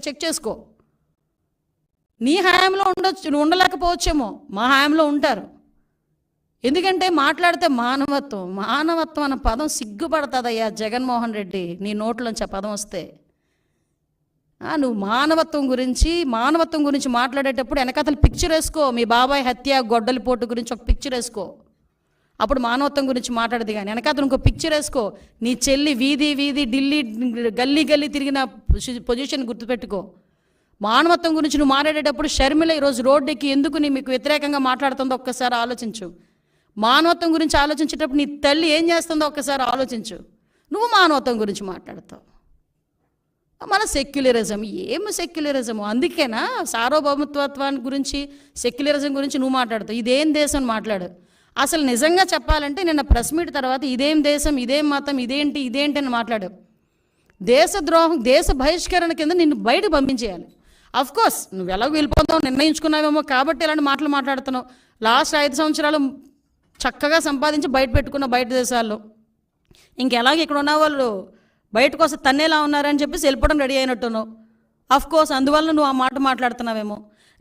Check చేసుకో. నీ హయాంలో ఉండొచ్చు నువ్వు ఉండలేకపోవచ్చేమో మా హయాంలో ఉంటారు. ఎందుకంటే మాట్లాడితే మానవత్వం మానవత్వం అన్న పదం సిగ్గుపడుతుందయ్యా జగన్మోహన్ రెడ్డి నీ నోట్లోంచి ఆ పదం వస్తే. నువ్వు మానవత్వం గురించి మానవత్వం గురించి మాట్లాడేటప్పుడు వెనకతలు పిక్చర్ వేసుకో. మీ బాబాయ్ హత్య గొడ్డలి పోటు గురించి ఒక పిక్చర్ వేసుకో. అప్పుడు మానవత్వం గురించి మాట్లాడదు కానీ వెనకాతలు ఇంకో పిక్చర్ వేసుకో. నీ చెల్లి వీధి వీధి ఢిల్లీ గల్లీ గల్లీ తిరిగిన పొజిషన్ గుర్తుపెట్టుకో. మానవత్వం గురించి నువ్వు మాట్లాడేటప్పుడు షర్మిల ఈరోజు రోడ్డుకి ఎందుకు నీ మీకు వ్యతిరేకంగా మాట్లాడుతుందో ఒక్కసారి ఆలోచించు. మానవత్వం గురించి ఆలోచించేటప్పుడు నీ తల్లి ఏం చేస్తుందో ఒక్కసారి ఆలోచించు. నువ్వు మానవత్వం గురించి మాట్లాడతావు. మన సెక్యులరిజం ఏం సెక్యులరిజం? అందుకేనా సార్వభౌమత్వాన్ని గురించి సెక్యులరిజం గురించి నువ్వు మాట్లాడతావు. ఇదేం దేశం మాట్లాడు. అసలు నిజంగా చెప్పాలంటే నిన్న ప్రెస్ మీట్ తర్వాత ఇదేం దేశం ఇదేం మతం ఇదేంటి ఇదేంటి అని మాట్లాడావు దేశద్రోహం దేశ బహిష్కరణ కింద నిన్ను బయట పంపించేయాలి. అఫ్ కోర్స్ నువ్వు ఎలాగో వెళ్ళిపోతావు నిర్ణయించుకున్నావేమో కాబట్టి ఇలాంటి మాటలు మాట్లాడుతున్నావు. లాస్ట్ ఐదు సంవత్సరాలు చక్కగా సంపాదించి బయట పెట్టుకున్న బయట దేశాల్లో. ఇంకెలాగ ఇక్కడ ఉన్న వాళ్ళు బయటకు వస్తే తన్నేలా ఉన్నారని చెప్పేసి వెళ్ళిపోవడం రెడీ అయినట్టున్నావు. అఫ్ కోర్స్ అందువల్ల నువ్వు ఆ మాట మాట్లాడుతున్నావేమో.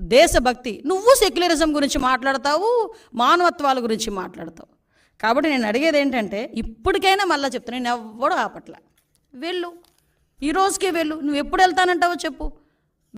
దేశభక్తి. నువ్వు సెక్యులరిజం గురించి మాట్లాడతావు మానవత్వాల గురించి మాట్లాడతావు. కాబట్టి నేను అడిగేది ఏంటంటే ఇప్పటికైనా మళ్ళీ చెప్తాను నేను ఎవ్వడు ఆపట్ల. వెళ్ళు. ఈ రోజుకే వెళ్ళు. నువ్వు ఎప్పుడు వెళ్తానంటావో చెప్పు.